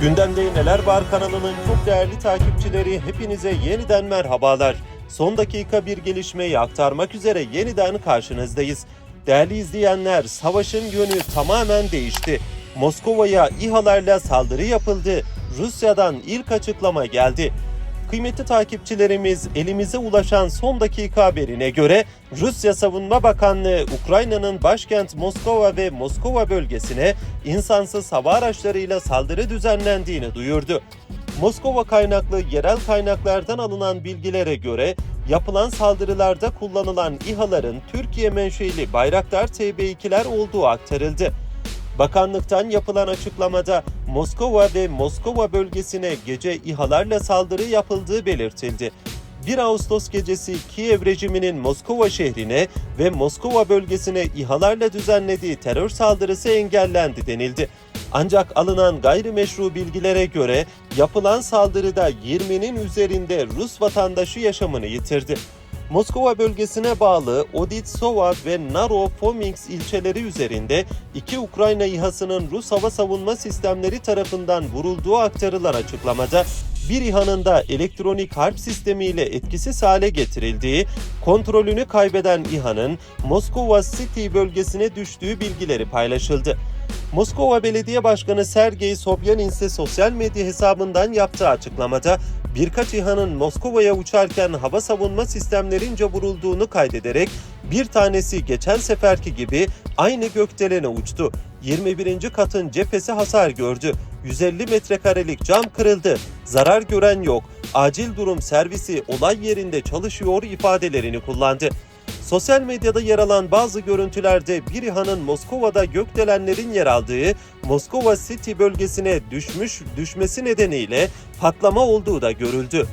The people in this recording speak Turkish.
Gündemde Neler Var kanalının çok değerli takipçileri hepinize yeniden merhabalar. Son dakika bir gelişmeyi aktarmak üzere yeniden karşınızdayız. Değerli izleyenler, savaşın yönü tamamen değişti. Moskova'ya İHA'larla saldırı yapıldı. Rusya'dan ilk açıklama geldi. Kıymetli takipçilerimiz elimize ulaşan son dakika haberine göre Rusya Savunma Bakanlığı Ukrayna'nın başkent Moskova ve Moskova bölgesine insansız hava araçlarıyla saldırı düzenlendiğini duyurdu. Moskova kaynaklı yerel kaynaklardan alınan bilgilere göre yapılan saldırılarda kullanılan İHA'ların Türkiye menşeli Bayraktar TB2'ler olduğu aktarıldı. Bakanlıktan yapılan açıklamada Moskova ve Moskova bölgesine gece İHA'larla saldırı yapıldığı belirtildi. 1 Ağustos gecesi Kiev rejiminin Moskova şehrine ve Moskova bölgesine İHA'larla düzenlediği terör saldırısı engellendi denildi. Ancak alınan gayrimeşru bilgilere göre yapılan saldırıda 20'nin üzerinde Rus vatandaşı yaşamını yitirdi. Moskova bölgesine bağlı Oditsova ve Naro-Fominsk ilçeleri üzerinde iki Ukrayna İHA'sının Rus hava savunma sistemleri tarafından vurulduğu aktarılan açıklamada bir İHA'nın da elektronik harp sistemiyle etkisiz hale getirildiği, kontrolünü kaybeden İHA'nın Moskova City bölgesine düştüğü bilgileri paylaşıldı. Moskova Belediye Başkanı Sergey Sobyanin ise sosyal medya hesabından yaptığı açıklamada birkaç İHA'nın Moskova'ya uçarken hava savunma sistemlerince vurulduğunu kaydederek bir tanesi geçen seferki gibi aynı gökdelene uçtu. 21. katın cephesi hasar gördü. 150 metrekarelik cam kırıldı. Zarar gören yok. Acil durum servisi olay yerinde çalışıyor ifadelerini kullandı. Sosyal medyada yer alan bazı görüntülerde bir İHA'nın Moskova'da gökdelenlerin yer aldığı Moskova City bölgesine düşmüş düşmesi nedeniyle patlama olduğu da görüldü.